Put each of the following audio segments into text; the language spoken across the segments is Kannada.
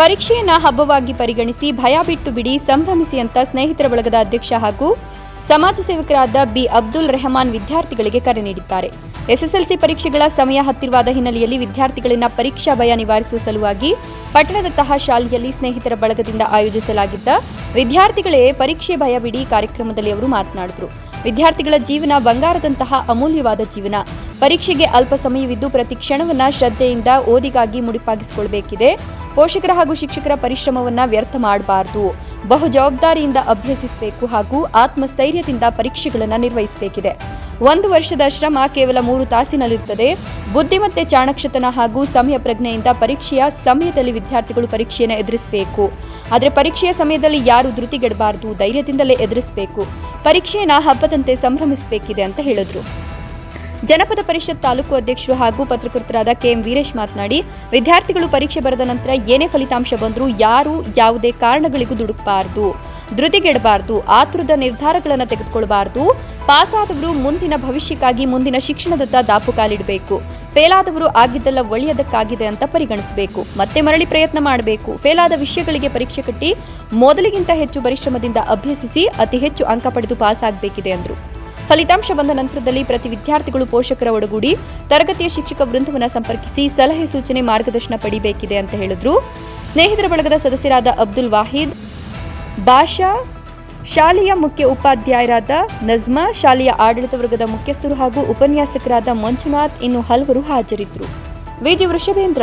ಪರೀಕ್ಷೆಯನ್ನ ಹಬ್ಬವಾಗಿ ಪರಿಗಣಿಸಿ ಭಯ ಬಿಟ್ಟು ಬಿಡಿ ಸಂಭ್ರಮಿಸಿ ಅಂತ ಸ್ನೇಹಿತರ ಬಳಗದ ಅಧ್ಯಕ್ಷ ಹಾಗೂ ಸಮಾಜ ಸೇವಕರಾದ ಬಿ ಅಬ್ದುಲ್ ರೆಹಮಾನ್ ವಿದ್ಯಾರ್ಥಿಗಳಿಗೆ ಕರೆ ನೀಡಿದ್ದಾರೆ. ಎಸ್ಎಸ್ಎಲ್ಸಿ ಪರೀಕ್ಷೆಗಳ ಸಮಯ ಹತ್ತಿರವಾದ ಹಿನ್ನೆಲೆಯಲ್ಲಿ ವಿದ್ಯಾರ್ಥಿಗಳನ್ನ ಪರೀಕ್ಷಾ ಭಯ ನಿವಾರಿಸುವ ಸಲುವಾಗಿ ಪಟ್ಟಣದ ತಹ ಶಾಲೆಯಲ್ಲಿ ಸ್ನೇಹಿತರ ಬಳಗದಿಂದ ಆಯೋಜಿಸಲಾಗಿದ್ದ ವಿದ್ಯಾರ್ಥಿಗಳೇ ಪರೀಕ್ಷೆ ಭಯ ಬಿಡಿ ಕಾರ್ಯಕ್ರಮದಲ್ಲಿ ಅವರು ಮಾತನಾಡಿದರು. ವಿದ್ಯಾರ್ಥಿಗಳ ಜೀವನ ಬಂಗಾರದಂತಹ ಅಮೂಲ್ಯವಾದ ಜೀವನ. ಪರೀಕ್ಷೆಗೆ ಅಲ್ಪ ಸಮಯವಿದ್ದು ಪ್ರತಿ ಕ್ಷಣವನ್ನ ಶ್ರದ್ಧೆಯಿಂದ ಓದಿಗಾಗಿ ಮುಡಿಪಾಗಿಸಿಕೊಳ್ಬೇಕಿದೆ. ಪೋಷಕರ ಹಾಗೂ ಶಿಕ್ಷಕರ ಪರಿಶ್ರಮವನ್ನ ವ್ಯರ್ಥ ಮಾಡಬಾರದು. ಬಹು ಜವಾಬ್ದಾರಿಯಿಂದ ಅಭ್ಯಸಿಸಬೇಕು ಹಾಗೂ ಆತ್ಮಸ್ಥೈರ್ಯದಿಂದ ಪರೀಕ್ಷೆಗಳನ್ನು ನಿರ್ವಹಿಸಬೇಕಿದೆ. ಒಂದು ವರ್ಷದ ಶ್ರಮ ಕೇವಲ ಮೂರು ತಾಸಿನಲ್ಲಿರುತ್ತದೆ. ಬುದ್ಧಿಮತ್ತೆ ಚಾಣಕ್ಷತನ ಹಾಗೂ ಸಮಯ ಪ್ರಜ್ಞೆಯಿಂದ ಪರೀಕ್ಷೆಯ ಸಮಯದಲ್ಲಿ ವಿದ್ಯಾರ್ಥಿಗಳು ಪರೀಕ್ಷೆಯನ್ನು ಎದುರಿಸಬೇಕು. ಆದರೆ ಪರೀಕ್ಷೆಯ ಸಮಯದಲ್ಲಿ ಯಾರು ಧೃತಿಗೆಡಬಾರದು, ಧೈರ್ಯದಿಂದಲೇ ಎದುರಿಸಬೇಕು. ಪರೀಕ್ಷೆಯನ್ನು ಹಬ್ಬದಂತೆ ಸಂಭ್ರಮಿಸಬೇಕಿದೆ ಅಂತ ಹೇಳಿದ್ರು. ಜನಪದ ಪರಿಷತ್ ತಾಲೂಕು ಅಧ್ಯಕ್ಷರು ಹಾಗೂ ಪತ್ರಕರ್ತರಾದ ಕೆಎಂ ವೀರೇಶ್ ಮಾತನಾಡಿ, ವಿದ್ಯಾರ್ಥಿಗಳು ಪರೀಕ್ಷೆ ಬರೆದ ನಂತರ ಏನೇ ಫಲಿತಾಂಶ ಬಂದರೂ ಯಾರು ಯಾವುದೇ ಕಾರಣಗಳಿಗೂ ದುಡುಕಬಾರದು, ಧೃತಿಗೆಡಬಾರದು, ಆತುರದ ನಿರ್ಧಾರಗಳನ್ನು ತೆಗೆದುಕೊಳ್ಳಬಾರದು ಪಾಸಾದವರು ಮುಂದಿನ ಭವಿಷ್ಯಕ್ಕಾಗಿ ಮುಂದಿನ ಶಿಕ್ಷಣದತ್ತ ದಾಪು ಕಾಲಿಡಬೇಕು. ಫೇಲಾದವರು ಆಗಿದ್ದೆಲ್ಲ ಒಳ್ಳೆಯದಕ್ಕಾಗಿದೆ ಅಂತ ಪರಿಗಣಿಸಬೇಕು. ಮತ್ತೆ ಮರಳಿ ಪ್ರಯತ್ನ ಮಾಡಬೇಕು. ಫೇಲಾದ ವಿಷಯಗಳಿಗೆ ಪರೀಕ್ಷೆ ಕಟ್ಟಿ ಮೊದಲಿಗಿಂತ ಹೆಚ್ಚು ಪರಿಶ್ರಮದಿಂದ ಅಭ್ಯಸಿಸಿ ಅತಿ ಹೆಚ್ಚು ಅಂಕ ಪಡೆದು ಪಾಸ್ ಆಗಬೇಕಿದೆ ಎಂದರು ಫಲಿತಾಂಶ ಬಂದ ನಂತರದಲ್ಲಿ ಪ್ರತಿ ವಿದ್ಯಾರ್ಥಿಗಳು ಪೋಷಕರ ಒಡಗೂಡಿ ತರಗತಿಯ ಶಿಕ್ಷಕ ವೃಂದವನ್ನು ಸಂಪರ್ಕಿಸಿ ಸಲಹೆ ಸೂಚನೆ ಮಾರ್ಗದರ್ಶನ ಪಡಿಬೇಕಿದೆ ಅಂತ ಹೇಳಿದ್ರು. ಸ್ನೇಹಿತರ ಬಳಗದ ಸದಸ್ಯರಾದ ಅಬ್ದುಲ್ ವಾಹಿದ್ ಬಾಷಾ ಶಾಲೆಯ ಮುಖ್ಯ ಉಪಾಧ್ಯಾಯರಾದ ನಜ್ಮಾ, ಶಾಲೆಯ ಆಡಳಿತ ವರ್ಗದ ಮುಖ್ಯಸ್ಥರು ಹಾಗೂ ಉಪನ್ಯಾಸಕರಾದ ಮಂಜುನಾಥ್, ಇನ್ನು ಹಲವರು ಹಾಜರಿದ್ದರು VG Vrishabhendra,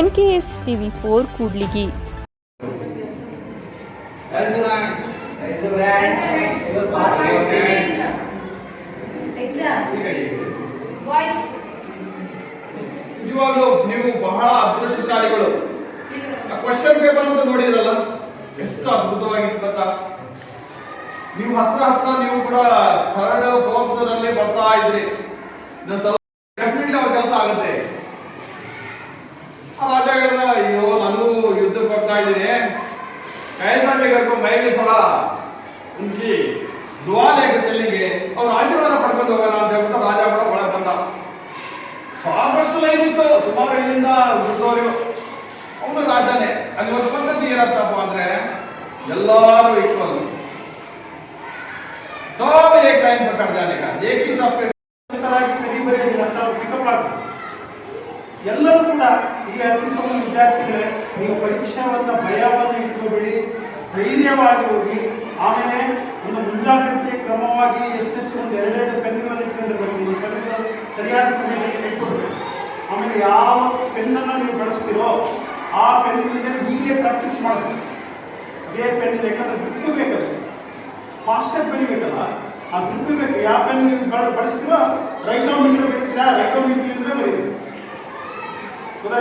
NKS TV four, Kudligi. ನಿಜವಾಗ್ಲೂ ನೀವು ಬಹಳ ಅದೃಷ್ಟಶಾಲಿಗಳು. ಕ್ವಶನ್ ಪೇಪರ್ ಅಂತ ನೋಡಿದ್ರಲ್ಲ, ಎಷ್ಟು ಅದ್ಭುತವಾಗಿರ್ತದ ನೀವು ಹತ್ರ ಹತ್ರ ನೀವು ಕೂಡ ಥರ್ಡ್ ಫೋರ್ತ್ನಲ್ಲಿ ಬರ್ತಾ ಇದ್ರಿ. ಡೆಫಿನೆಟ್ಲಿ ಅವ್ರ ಕೆಲಸ ಆಗುತ್ತೆ. ರಾಜ ಹೇಳಿದ ಅಯ್ಯೋ, ನಾನು ಯುದ್ಧಕ್ಕೆ ಹೋಗ್ತಾ ಇದ್ದೀನಿ. ಕೈಸಾಮಿ ಕರ್ಕೊಂಡು ಮೈಲಿ ಥೋಡ ಉಂಚಿ ದ್ವಾಲಯಕ್ಕೆ ಚೆಲ್ಲಿಗೆ ಅವ್ರ ಆಶೀರ್ವಾದ ಪಡ್ಕೊಂಡು ಹೋಗೋಣ ಸಾಕಷ್ಟು ಲೈನ್ ಇತ್ತು ಸುಮಾರು ಇಲ್ಲಿಂದ ಉಳಿದವರು ಅವನು ರಾಜನೇ ಅಲ್ಲಿ ಒಂದು ಪದ್ಧತಿ ಏನತ್ತಪ್ಪ ಅಂದ್ರೆ ಎಲ್ಲಾರು ಈಕ್ವಲ್ सब एक लाइन पकड़ जाने का एक ही सब पे ತರಾಗಿ ಸರಿ ಬರೆಯೋದಿಲ್ಲ ಅಷ್ಟು ನಾವು ಪಿಕಪ್ ಆಗ್ತೀವಿ ಎಲ್ಲರೂ ಕೂಡ ಈ ಅತ್ಯುತ್ತಮ ವಿದ್ಯಾರ್ಥಿಗಳೇ ನೀವು ಪರೀಕ್ಷಾವಂತ ಭಯವನ್ನು ಇಟ್ಕೋಬೇಡಿ ಧೈರ್ಯವಾಗಿ ಹೋಗಿ ಆಮೇಲೆ ಒಂದು ಮುಂಜಾಗ್ರತೆ ಕ್ರಮವಾಗಿ ಎಷ್ಟೆಷ್ಟು ಒಂದು ಎರಡೆರಡು ಪೆನ್ನುಗಳನ್ನು ಇಟ್ಕೊಂಡಿರ್ಬೇಕು ಒಂದು ಪೆನ್ನುಗಳು ಸರಿಯಾದ ಸಮಯದಲ್ಲಿ ಇಟ್ಕೊಳ್ಬೇಕು ಆಮೇಲೆ ಯಾವ ಪೆನ್ನನ್ನು ನೀವು ಬಳಸ್ತೀರೋ ಆ ಪೆನ್ನಿಂದ ಈಗಲೇ ಪ್ರಾಕ್ಟೀಸ್ ಮಾಡಬೇಕು ಅದೇ ಪೆನ್ ಯಾಕಂದ್ರೆ ಗ್ರಿಪ್ ಬೇಕಲ್ಲ. ಫಾಸ್ಟಾಗಿ ಬೆಳಿಬೇಕಲ್ಲ ಆ ಗ್ರಿಪ್ ಬೇಕು. ಯಾವ ಪೆನ್ ನೀವು ಬಳ- ಬಳಸ್ತೀರೋ ರೈಟ್ ಮೀಟರ್ ಬೇಕಿಲ್ಲ ರೈಟ್ ಮೀಟರ್ ಬರೀಬೇಕು. ಗೊತ್ತಾಯ್ತಾ?